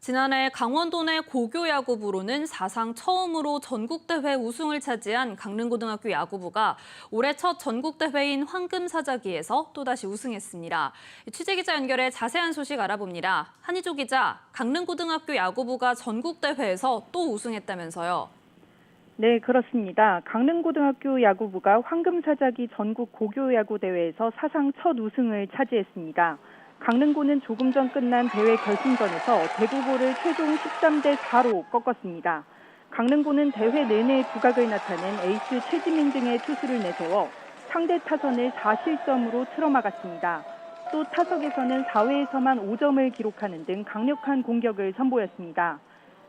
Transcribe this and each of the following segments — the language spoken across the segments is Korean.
지난해 강원도 내 고교 야구부로는 사상 처음으로 전국대회 우승을 차지한 강릉고등학교 야구부가 올해 첫 전국대회인 황금사자기에서 또다시 우승했습니다. 취재기자 연결해 자세한 소식 알아봅니다. 한희조 기자, 강릉고등학교 야구부가 전국대회에서 또 우승했다면서요. 네, 그렇습니다. 강릉고등학교 야구부가 황금사자기 전국 고교 야구 대회에서 사상 첫 우승을 차지했습니다. 강릉고는 조금 전 끝난 대회 결승전에서 대구고를 최종 13대 4로 꺾었습니다. 강릉고는 대회 내내 두각을 나타낸 에이스 최지민 등의 투수를 내세워 상대 타선을 4실점으로 틀어막았습니다. 또 타석에서는 4회에서만 5점을 기록하는 등 강력한 공격을 선보였습니다.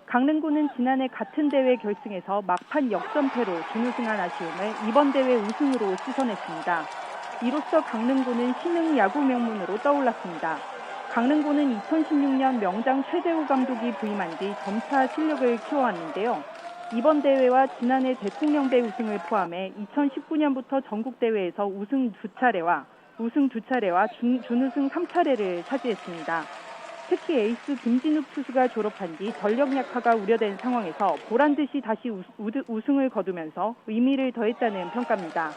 강릉구는 지난해 같은 대회 결승에서 막판 역전패로 준우승한 아쉬움을 이번 대회 우승으로 씻어냈습니다. 이로써 강릉구는 신흥 야구 명문으로 떠올랐습니다. 강릉구는 2016년 명장 최재호 감독이 부임한 뒤 점차 실력을 키워왔는데요. 이번 대회와 지난해 대통령배 우승을 포함해 2019년부터 전국대회에서 우승 두 차례와 우승 두 차례와 준, 준우승 3차례를 차지했습니다. 특히 에이스 김진욱 투수가 졸업한 뒤 전력 약화가 우려된 상황에서 보란 듯이 다시 우, 우승을 거두면서 의미를 더했다는 평가입니다.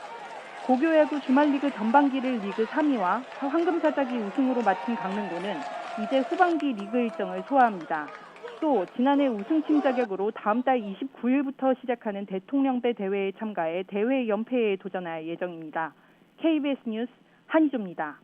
고교야구 주말리그 전반기를 리그 3위와 황금사자기 우승으로 마친 강릉고는 이제 후반기 리그 일정을 소화합니다. 또 지난해 우승팀 자격으로 다음 달 29일부터 시작하는 대통령배 대회에 참가해 대회 연패에 도전할 예정입니다. KBS 뉴스 한희조입니다.